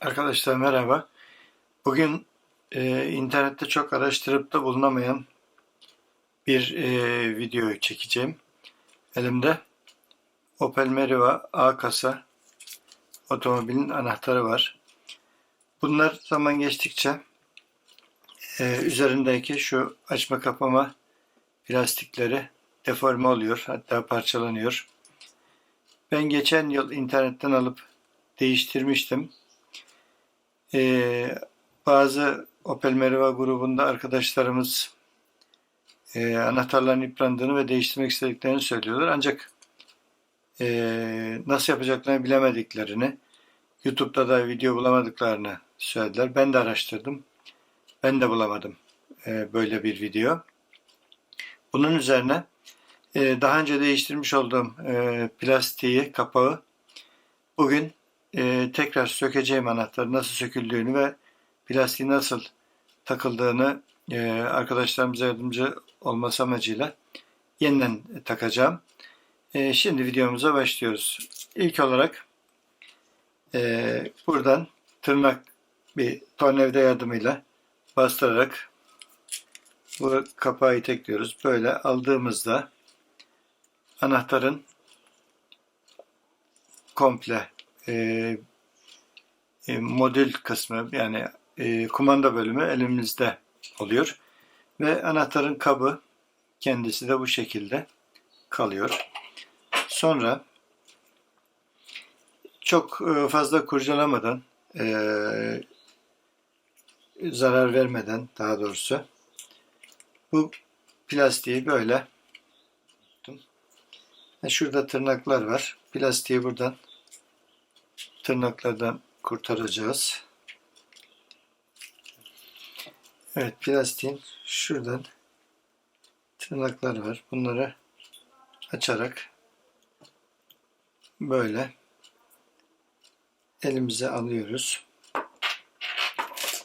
Arkadaşlar merhaba. Bugün e, internette çok araştırıp da bulunamayan bir e, video çekeceğim. Elimde Opel Meriva A kasa otomobilin anahtarı var. Bunlar zaman geçtikçe e, üzerindeki şu açma kapama plastikleri deforme oluyor. Hatta parçalanıyor. Ben geçen yıl internetten alıp değiştirmiştim. Ee, bazı Opel Meriva grubunda arkadaşlarımız e, anahtarların yıprandığını ve değiştirmek istediklerini söylüyorlar. Ancak e, nasıl yapacaklarını bilemediklerini, YouTube'da da video bulamadıklarını söylediler. Ben de araştırdım. Ben de bulamadım e, böyle bir video. Bunun üzerine e, daha önce değiştirmiş olduğum e, plastiği, kapağı bugün e, tekrar sökeceğim anahtarı nasıl söküldüğünü ve plastiği nasıl takıldığını e, arkadaşlarımıza yardımcı olması amacıyla yeniden takacağım. E, şimdi videomuza başlıyoruz. İlk olarak e, buradan tırnak bir tornavida yardımıyla bastırarak bu kapağı itekliyoruz. Böyle aldığımızda anahtarın komple e, e, modül kısmı yani e, kumanda bölümü elimizde oluyor. Ve anahtarın kabı kendisi de bu şekilde kalıyor. Sonra çok e, fazla kurcalamadan e, zarar vermeden daha doğrusu bu plastiği böyle şurada tırnaklar var. Plastiği buradan tırnaklardan kurtaracağız. Evet plastiğin şuradan tırnaklar var. Bunları açarak böyle elimize alıyoruz.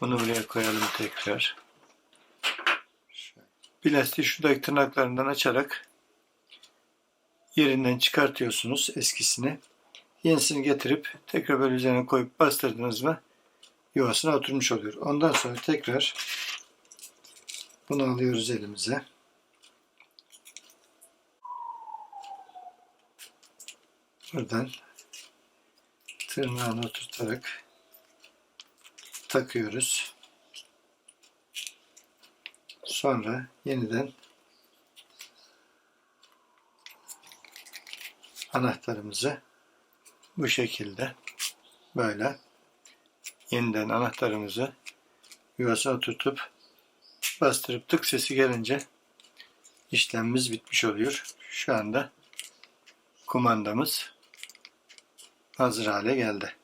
Bunu buraya koyalım tekrar. Plastiği şuradaki tırnaklarından açarak yerinden çıkartıyorsunuz eskisini. Yenisini getirip tekrar böyle üzerine koyup bastırdınız mı yuvasına oturmuş oluyor. Ondan sonra tekrar bunu alıyoruz elimize. Buradan tırnağını oturtarak takıyoruz. Sonra yeniden anahtarımızı bu şekilde böyle yeniden anahtarımızı yuvasına oturtup bastırıp tık sesi gelince işlemimiz bitmiş oluyor. Şu anda kumandamız hazır hale geldi.